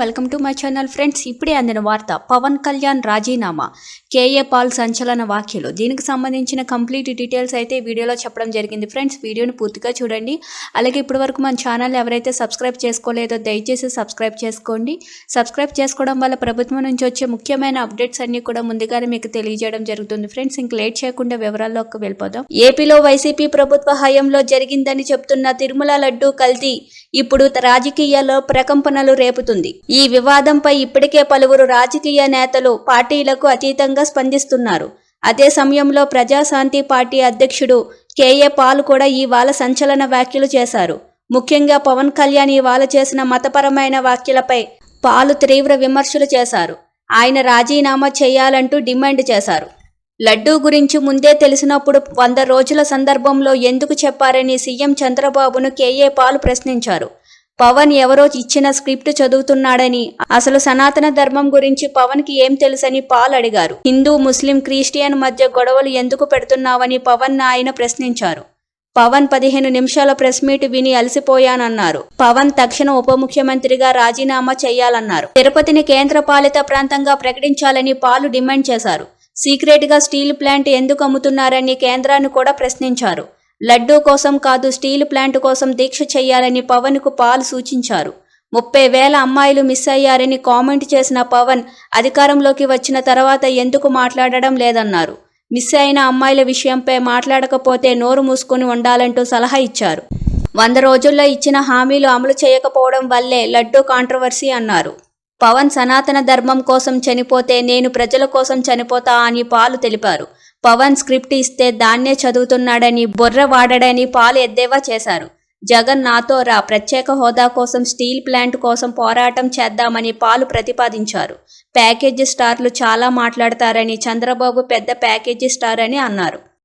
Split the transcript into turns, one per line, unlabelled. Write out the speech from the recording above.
Welcome to my channel friends. ఇప్పుడే అందిన వార్త పవన్ కళ్యాణ్ రాజీనామా. కేఏ పాల్ సంచలన వ్యాఖ్యలు. దీనికి సంబంధించిన కంప్లీట్ డీటెయిల్స్ అయితే వీడియోలో చెప్పడం జరిగింది ఫ్రెండ్స్. వీడియోని పూర్తిగా చూడండి. అలాగే ఇప్పటివరకు మన ఛానల్ ఎవరైతే సబ్స్క్రైబ్ చేసుకోలేదో దయచేసి సబ్స్క్రైబ్ చేసుకోండి. సబ్స్క్రైబ్ చేసుకోవడం వల్ల ప్రభుత్వం నుంచి వచ్చే ముఖ్యమైన అప్డేట్స్ అన్నీ కూడా ముందుగానే మీకు తెలియజేయడం జరుగుతుంది ఫ్రెండ్స్. ఇంక లేట్ చేయకుండా వివరాల్లోకి వెళ్ళిపోదాం. ఏపీలో వైసీపీ ప్రభుత్వ హయాంలో జరిగిందని చెప్తున్న తిరుమల లడ్డు కల్తీ. ఇప్పుడు రాజకీయాల్లో ప్రకంపనలు రేపుతుంది. ఈ వివాదంపై ఇప్పటికే పలువురు రాజకీయ నేతలు పార్టీలకు అతీతంగా స్పందిస్తున్నారు. అదే సమయంలో ప్రజాశాంతి పార్టీ అధ్యక్షుడు కేఏ పాల్ కూడా ఇవాళ సంచలన వ్యాఖ్యలు చేశారు. ముఖ్యంగా పవన్ కళ్యాణ్ ఇవాళ చేసిన మతపరమైన వ్యాఖ్యలపై పాలు తీవ్ర విమర్శలు చేశారు. ఆయన రాజీనామా చేయాలంటూ డిమాండ్ చేశారు. లడ్డూ గురించి ముందే తెలిసినప్పుడు వంద రోజుల సందర్భంలో ఎందుకు చెప్పారని సీఎం చంద్రబాబును కేఏ పాల్ ప్రశ్నించారు. పవన్ ఎవరో ఇచ్చిన స్క్రిప్ట్ చదువుతున్నాడని అసలు సనాతన ధర్మం గురించి పవన్కి ఏం తెలుసని పాల్ అడిగారు. హిందూ ముస్లిం క్రిస్టియన్ మధ్య గొడవలు ఎందుకు పెడుతున్నావని పవన్ ఆయన ప్రశ్నించారు. పవన్ పదిహేను నిమిషాల ప్రెస్ మీట్ విని అలసిపోయానన్నారు. పవన్ తక్షణ ఉప ముఖ్యమంత్రిగా రాజీనామా చేయాలన్నారు. తిరుపతిని కేంద్ర పాలిత ప్రాంతంగా ప్రకటించాలని పాలు డిమాండ్ చేశారు. సీక్రెట్గా స్టీల్ ప్లాంట్ ఎందుకు అమ్ముతున్నారని కేంద్రాన్ని కూడా ప్రశ్నించారు. లడ్డూ కోసం కాదు స్టీల్ ప్లాంట్ కోసం దీక్ష చేయాలని పవన్కు పాల్ సూచించారు. ముప్పై వేల అమ్మాయిలు మిస్ అయ్యారని కామెంట్ చేసిన పవన్ అధికారంలోకి వచ్చిన తర్వాత ఎందుకు మాట్లాడడం లేదన్నారు. మిస్ అయిన అమ్మాయిల విషయంపై మాట్లాడకపోతే నోరు మూసుకొని ఉండాలంటూ సలహా ఇచ్చారు. వంద రోజుల్లో ఇచ్చిన హామీలు అమలు చేయకపోవడం వల్లే లడ్డూ కాంట్రవర్సీ అన్నారు. పవన్ సనాతన ధర్మం కోసం చనిపోతే నేను ప్రజల కోసం చనిపోతా అని పాలు తెలిపారు. పవన్ స్క్రిప్ట్ ఇస్తే దాన్నే చదువుతున్నాడని బొర్ర వాడడని పాలు ఎద్దేవా చేశారు. జగన్ నాతో రా ప్రత్యేక హోదా కోసం స్టీల్ ప్లాంట్ కోసం పోరాటం చేద్దామని పాలు ప్రతిపాదించారు. ప్యాకేజీ స్టార్లు చాలా మాట్లాడతారని చంద్రబాబు పెద్ద ప్యాకేజీ స్టార్ అని అన్నారు.